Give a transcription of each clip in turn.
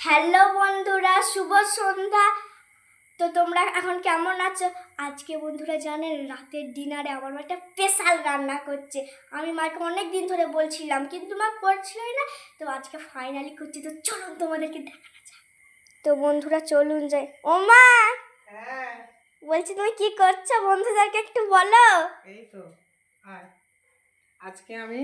Hello বন্ধুরা শুভ সন্ধ্যা। তো তোমরা এখন কেমন আছো? আজকে বন্ধুরা জানেন রাতের ডিনারে আমার মা একটা স্পেশাল রান্না করছে। আমি মাকে অনেক দিন ধরে বলছিলাম কিন্তু মা করছিলই না। তো আজকে ফাইনালি করছি। তো চলুন তোমাদেরকে দেখানো যাক। তো বন্ধুরা চলুন যাই। ও মা! হ্যাঁ। বলছি তুমি কি করছ? বন্ধুদেরকে একটু বলো। এই তো আজকে আমি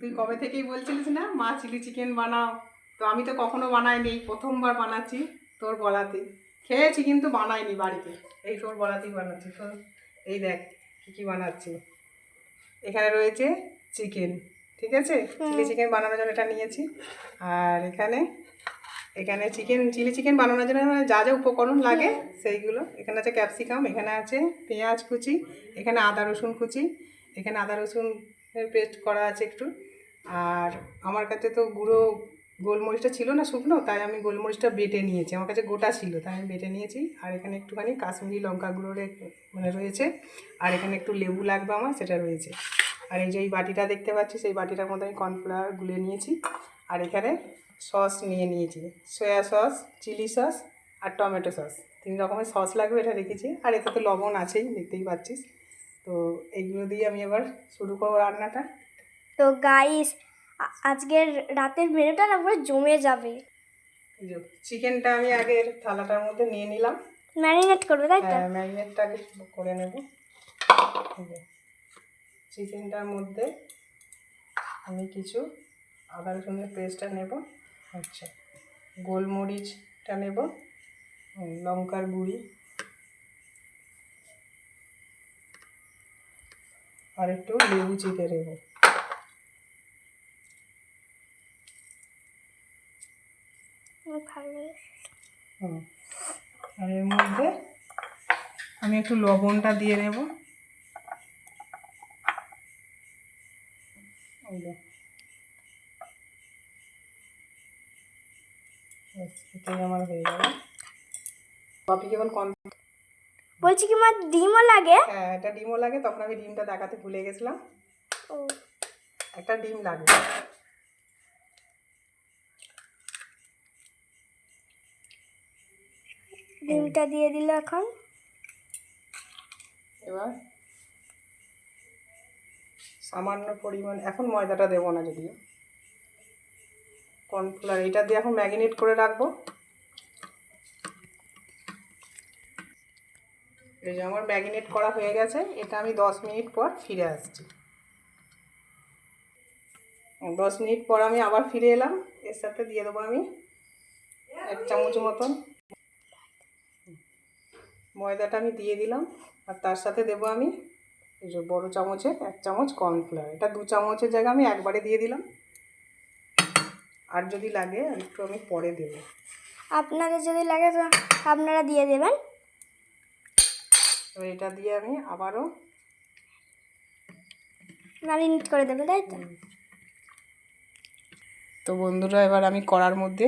তুই কবে থেকেই বলছিলিস না মা চিলি চিকেন বানাও। তো আমি তো কখনো বানাইনি প্রথমবার বানাচ্ছি তোর বলাতে। খেয়েছি কিন্তু বানাইনি বাড়িতে। এই তোর বলাতেই বানাচ্ছি তো এই দেখ কী কী বানাচ্ছি। এখানে রয়েছে চিকেন ঠিক আছে? চিলি চিকেন বানানোর জন্য এটা নিয়েছি। আর এখানে এখানে চিকেন চিলি চিকেন বানানোর জন্য মানে যা যা উপকরণ লাগে সেইগুলো। এখানে আছে ক্যাপসিকাম এখানে আছে পেঁয়াজ কুচি এখানে আদা রসুন কুচি এখানে আদা রসুন পেস্ট করা আছে একটু। আর আমার কাছে তো গুঁড়ো গোলমরিচটা ছিল না শুকনো, তাই আমি গোলমরিচটা বেটে নিয়েছি। আমার কাছে গোটা ছিল, তাই আমি বেটে নিয়েছি। আর এখানে একটুখানি কাশ্মীরি লঙ্কা গুঁড়ো মানে রয়েছে। আর এখানে একটু লেবু লাগবে আমার, সেটা রয়েছে। আর এই যে এই বাটিটা দেখতে পাচ্ছি, সেই বাটিটার মধ্যে আমি কর্নফ্লাওয়ার গুলে নিয়েছি। আর এখানে সস নিয়ে নিয়েছি। সয়া সস, চিলি সস আর টমেটো সস। তিন রকমের সস লাগবে এটা রেখেছি আর এতে তো লবণ আছেই, দেখতেই পাচ্ছিস। তো এইগুলো দিয়ে আমি এবার শুরু করব রান্নাটা। তো গাইস আজকের রাতের মেনুটা না পুরো জমে যাবে। চিকেনটা আমি আগের থালাটার মধ্যে নিয়ে নিলাম। ম্যারিনেট করবে তাই তো? ম্যারিনেটটা আগে করে নেব। চিকেনটার মধ্যে আমি কিছু আদা রসুনের পেস্টটা নেব। আচ্ছা গোলমরিচটা নেব লঙ্কার গুঁড়ি। আর একটু লেবু চিপে নেব আমার ভালো লাগে। হুম। আর এর মধ্যে আমি একটু লবণটা দিয়ে নেব এটাই আমার হয়ে যাবে কপি কেবল কন বলছি কি মা ডিমও লাগে? হ্যাঁ এটা ডিমও লাগে। তখন আমি ডিমটা দেখাতে ভুলে গেছিলাম। একটা ডিম লাগবে। ডিমটা দিয়ে দিল এখন। এবার সামান্য পরিমাণ, এখন ময়দাটা দেবো না যদিও। কর্নফ্লাওয়ার, এটা দিয়ে এখন ম্যাগিনেট করে রাখব। এই যে আমার ম্যাগিনেট করা হয়ে গেছে, এটা আমি দশ মিনিট পর ফিরে আসছি। দশ মিনিট পর আমি আবার ফিরে এলাম, এর সাথে দিয়ে দেবো আমি এক চামচ মতন। ময়দাটা আমি দিয়ে দিলাম আর তার সাথে দেবো আমি এই যে বড়ো চামচে এক চামচ কর্নফ্লাওয়ার। এটা দু চামচের জায়গায় আমি একবারে দিয়ে দিলাম। আর যদি লাগে আর একটু আমি পরে দেবো। আপনাদের যদি লাগে তো আপনারা দিয়ে দেবেন। এবার এটা দিয়ে আমি আবারও ম্যারিনেট করে দেবে তাই তো? তো বন্ধুরা এবার আমি কড়ার মধ্যে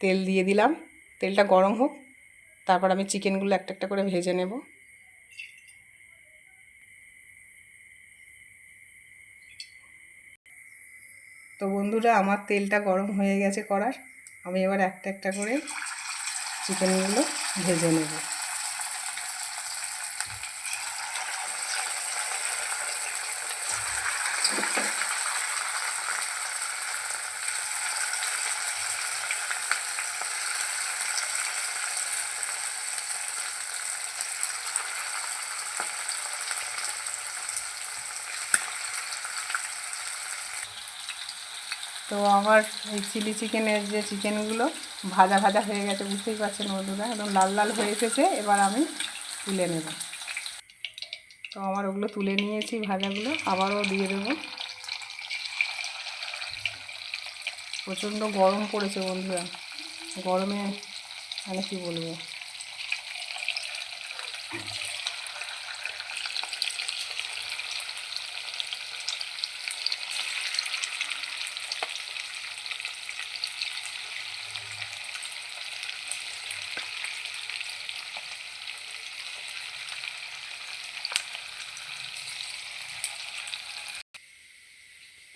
তেল দিয়ে দিলাম। তেলটা গরম হোক তারপর আমি চিকেনগুলো একটা একটা করে ভেজে নেব। তো বন্ধুরা, আমার তেলটা গরম হয়ে গেছে করার। আমি এবার একটা একটা করে চিকেনগুলো ভেজে নেব। তো আমার এই চিলি চিকেনের যে চিকেনগুলো ভাজা ভাজা হয়ে গেছে, বুঝতেই পারছেন বন্ধুরা, একদম লাল লাল হয়ে এসেছে, এবার আমি তুলে নেব। তো আমার ওগুলো তুলে নিয়েছি ভাজাগুলো, আবারও দিয়ে দেবো। প্রচণ্ড গরম পড়েছে বন্ধুরা, গরমে মানে কি বলব?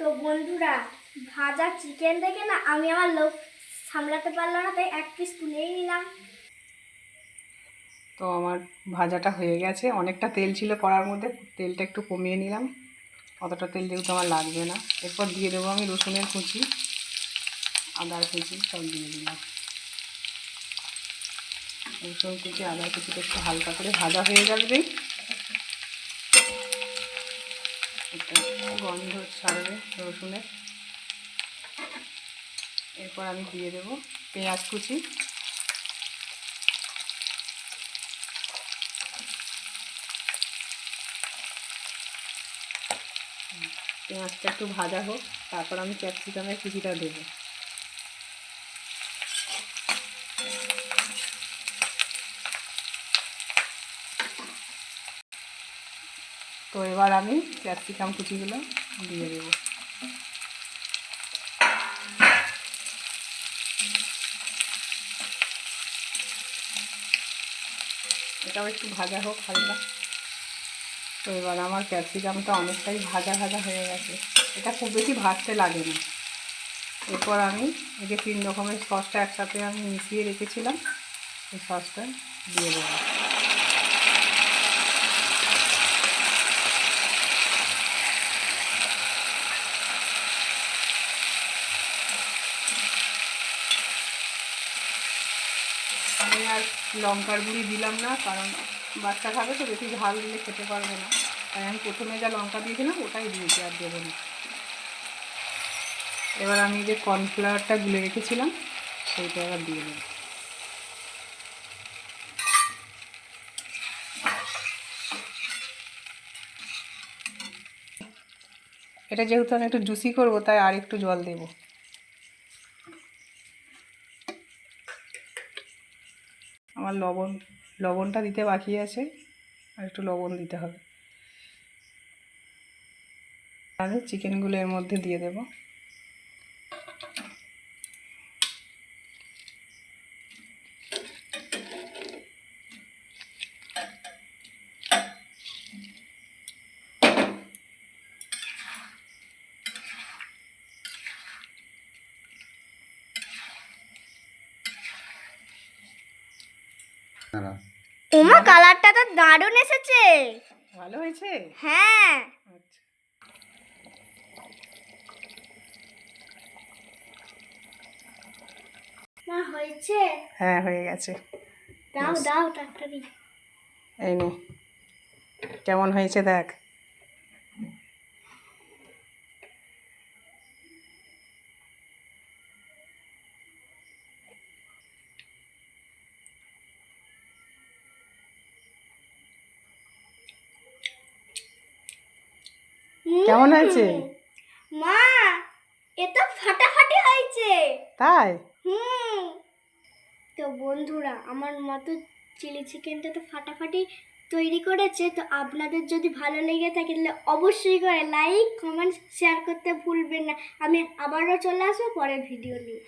তো বন্ধুরা, ভাজা চিকেন দেখে না আমি আমার লোক সামলাতে পারলাম না, তাই এক পিস তুলেই নিলাম। তো আমার ভাজাটা হয়ে গেছে। অনেকটা তেল ছিল কড়ার মধ্যে, তেলটা একটু কমিয়ে নিলাম। অতটা তেল যেহেতু আমার লাগবে না। এরপর দিয়ে দেবো আমি রসুনের কুচি, আদার কুচি, সব দিয়ে দিলাম। রসুন কুচি, আদার কুচিটা একটু হালকা করে ভাজা হয়ে যাবে। একটা গন্ধ ছাড়বে রসুনের। এরপর আমি দিয়ে দেব পেঁয়াজ কুচি। পেঁয়াজটা একটু ভাজা হোক, তারপর আমি ক্যাপসিকামের কুচিটা দেবো। তো এবার আমি ক্যাপসিকাম কুচিগুলো দিয়ে দেবো। এটাও একটু ভাজা হোক, হালকা। তো এবার আমার ক্যাপসিকামটা অনেকটাই ভাজা ভাজা হয়ে গেছে। এটা খুব বেশি ভাজতে লাগে না। এরপর আমি এই যে তিন রকমের সসটা একসাথে আমি মিশিয়ে রেখেছিলাম, এই সসটা দিয়ে দেবো আমি আর লঙ্কার গুঁড়ি দিলাম না, কারণ বাচ্চা খাবে তো বেশি ঝাল দিলে খেতে পারবে না। তাই আমি প্রথমে যা লঙ্কা দিয়েছিলাম, ওটাই দিয়েছি আর দেবো না। এবার আমি যে কর্নফ্লাওয়ারটা গুলে রেখেছিলাম, সেইটা এবার দিয়ে দেবো। এটা যেহেতু আমি একটু জুসি করব, তাই আর একটু জল দেবো। আমার লবণ, লবণটা দিতে বাকি আছে, আর একটু লবণ দিতে হবে। আমি চিকেনগুলো এর মধ্যে দিয়ে দেব। ওমা কালারটা তো দারুণ এসেছে। ভালো হয়েছে? হ্যাঁ। মা না হয়েছে? হ্যাঁ হয়ে গেছে। দাও দাও ডাক্তারি এই নে। কেমন হয়েছে দেখ। কেমন হয়েছে? মা এটা তো ফাটাফাটি হয়েছে। তাই? হুম। তো বন্ধুরা আমার মতো চিলি চিকেনটা তো ফাটাফাটি তৈরি করেছে তো আপনাদের যদি ভালো লেগে থাকে তাহলে অবশ্যই করে লাইক কমেন্ট শেয়ার করতে ভুলবেন না। আমি আবারও চলে আসব পরের ভিডিও নিয়ে।